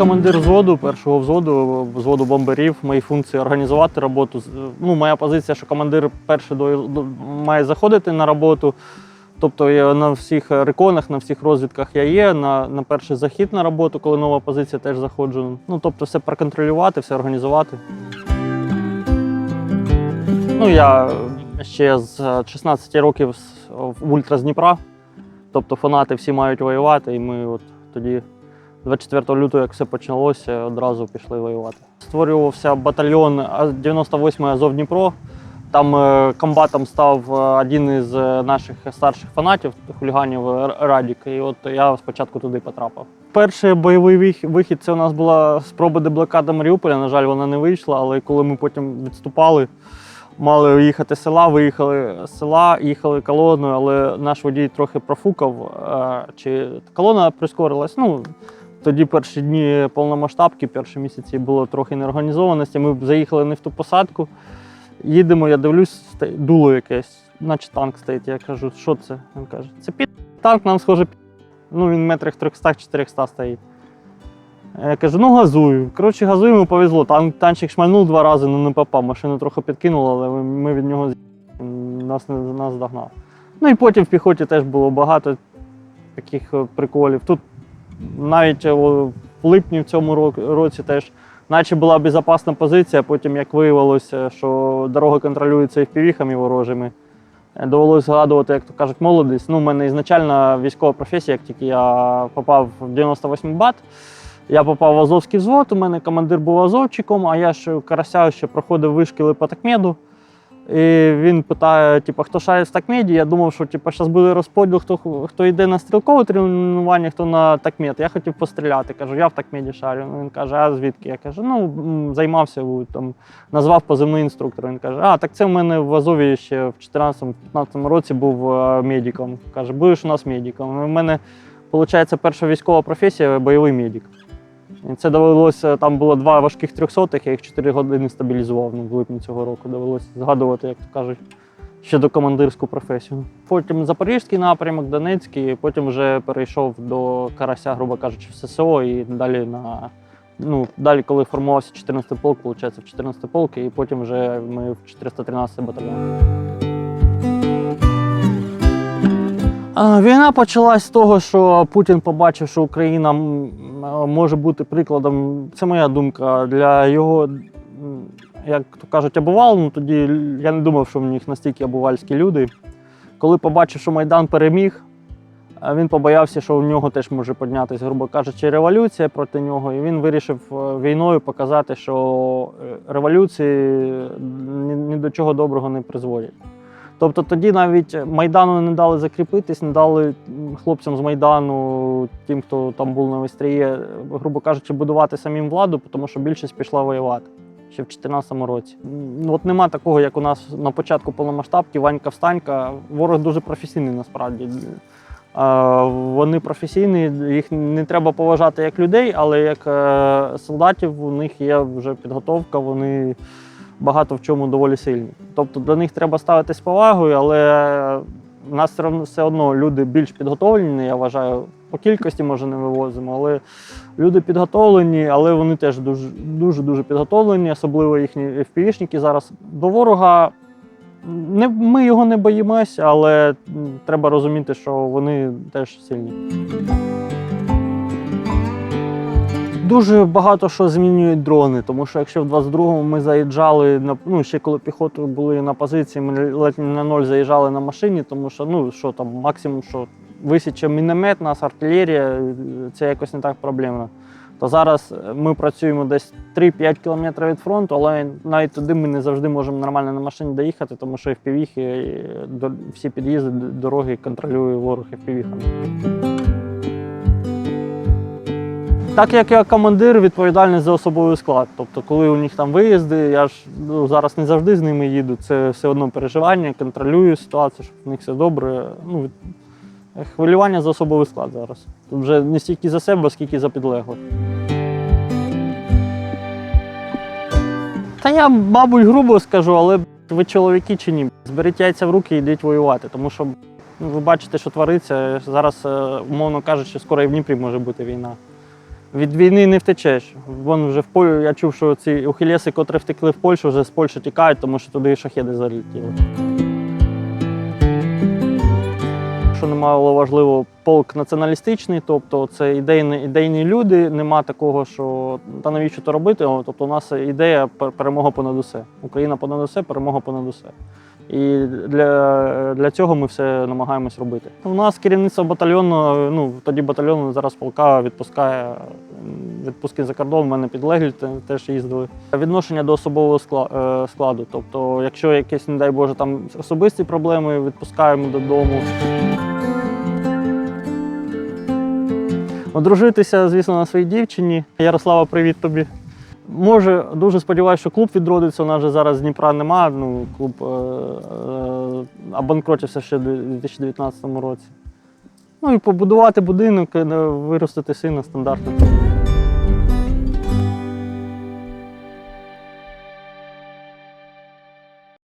командир взводу, першого взводу, взводу бомберів. Мої функції організувати роботу. Ну, моя позиція, що командир перший має заходити на роботу. Тобто я на всіх реконах, на всіх розвідках я є, на, на перший захід на роботу, коли нова позиція теж заходжу. Ну, тобто все проконтролювати, все організувати. Ну, я ще з 16 років в Ультра з Дніпра. Тобто фанати всі мають воювати, і ми от тоді, 24 лютого, як все почалося, одразу пішли воювати. Створювався батальйон А- 98 Азов Дніпро. Там е, комбатом став е, один із е, наших старших фанатів, хуліганів Радік. І от я спочатку туди потрапив. Перший бойовий вихід це у нас була спроба деблокади Маріуполя. На жаль, вона не вийшла, але коли ми потім відступали, мали їхати з села, виїхали з села, їхали колоною, але наш водій трохи профукав. Чи колона прискорилась? Ну, тоді перші дні повномасштабки, перші місяці було трохи неорганізованості. Ми заїхали не в ту посадку. Їдемо, я дивлюсь, дуло якесь, наче танк стоїть. Я кажу, що це? Він каже, це під танк, нам схоже, під. Ну, він метрах 300-400 стоїть. Я кажу, ну газую. Коротше, газуємо, повезло. Тан, танчик шмальнув два рази, ну не попав. Машину трохи підкинуло, але ми- від нього нас не нас догнав. Ну і потім в піхоті теж було багато таких е, приколів. Тут навіть е, в липні в цьому році теж, наче була безпечна позиція, потім як виявилося, що дорога контролюється і впівіхами ворожими. Е, Довелося згадувати, як то кажуть, молодість. Ну, у мене ізначально військова професія, як тільки я попав в 98 бат. Я попав в Азовський взвод, у мене командир був азовчиком, а я ж карася ще проходив вишкіли по такмеду. І він питає, типу, хто шарить в такмеді. Я думав, що типу, зараз буде розподіл, хто, хто йде на стрілкове тренування, хто на такмед. Я хотів постріляти. Кажу, я в такмеді шарю. Він каже, а звідки? Я кажу, ну займався, там, назвав позивний інструктор. Він каже, а так це в мене в Азові ще в 2014-2015 році був е, медиком. Каже, будеш у нас медиком. У мене, виходить, перша військова професія бойовий медик. Це довелося, там було два важких трьохсотих, я їх 4 години стабілізував ну, в липні цього року. Довелося згадувати, як то кажуть, ще до командирську професію. Потім Запорізький напрямок, Донецький, потім вже перейшов до Карася, грубо кажучи, в ССО і далі на. Ну, далі, коли формувався 14-й полк, виходить, в 14-й полк, і потім вже ми в 413 батальйон. Війна почалась з того, що Путін побачив, що Україна може бути прикладом. Це моя думка для його, як то кажуть, обувал. Ну тоді я не думав, що в них настільки обувальські люди. Коли побачив, що Майдан переміг, він побоявся, що в нього теж може піднятися, грубо кажучи, революція проти нього. І він вирішив е, війною показати, що е, революції ні, ні до чого доброго не призводять. Тобто тоді навіть Майдану не дали закріпитись, не дали хлопцям з Майдану, тим, хто там був на Вестріє, грубо кажучи, будувати самим владу, тому що більшість пішла воювати ще в 2014 році. М, От нема такого, як у нас на початку повномасштабки, Ванька встанька. Ворог дуже професійний насправді. Е, Вони професійні, їх не треба поважати як людей, але як е, солдатів у них є вже підготовка, вони багато в чому доволі сильні. Тобто до них треба ставитись повагою, але в нас все одно, люди більш підготовлені, я вважаю. По кількості може не вивозимо, але люди підготовлені, але вони теж дуже дуже дуже підготовлені, особливо їхні FPV-шники зараз. До ворога не, ми його не боїмося, але треба розуміти, що вони теж сильні. Дуже багато що змінюють дрони, тому що якщо в 22-му ми заїжджали на ну ще коли піхотою були на позиції, ми ледь не на ноль заїжджали на машині, тому що ну що там, максимум, що висіче міномет, нас артилерія, е, це якось не так проблемно. То зараз ми працюємо десь 3-5 кілометрів від фронту, але навіть туди ми не завжди можемо нормально на машині доїхати, тому що FPV, е, до- всі під'їзди, дороги контролює ворог FPV. Так як я командир, відповідальний за особовий склад. Тобто, коли у них там виїзди, я ж ну, зараз не завжди з ними їду. Це все одно переживання, контролюю ситуацію, щоб в них все добре. Ну, хвилювання за особовий склад зараз. Тут вже не стільки за себе, скільки за підлеглих. Та я, мабуть, грубо скажу, але ви чоловіки чи ні? Зберіть яйця в руки і йдіть воювати. Тому що ну, ви бачите, що твориться. Зараз, е, умовно кажучи, скоро і в Дніпрі може бути війна. Від війни не втечеш. Вон вже в Полі, я чув, що ці ухилєси, котрі втекли в Польщу, вже з Польщі тікають, тому що туди шахеди залетіли. Що немало важливо, полк націоналістичний, тобто це ідейні, ідейні люди, нема такого, що та навіщо то робити. Тобто у нас ідея перемога понад усе. Україна понад усе, перемога понад усе. І для, для цього ми все намагаємось робити. У нас керівництво батальйону, ну тоді батальйон зараз полка відпускає м, відпуски за кордон. У мене підлеглі теж їздили. Відношення до особового е, складу. Тобто, якщо якісь, не дай Боже, там особисті проблеми, відпускаємо додому. Одружитися, звісно, на своїй дівчині. Ярослава, привіт тобі. Може, дуже сподіваюся, що клуб відродиться. У нас же зараз Дніпра нема. Ну, клуб е- е- обанкротився ще у 2019 році. Ну і побудувати будинок, е, виростити сина стандартно.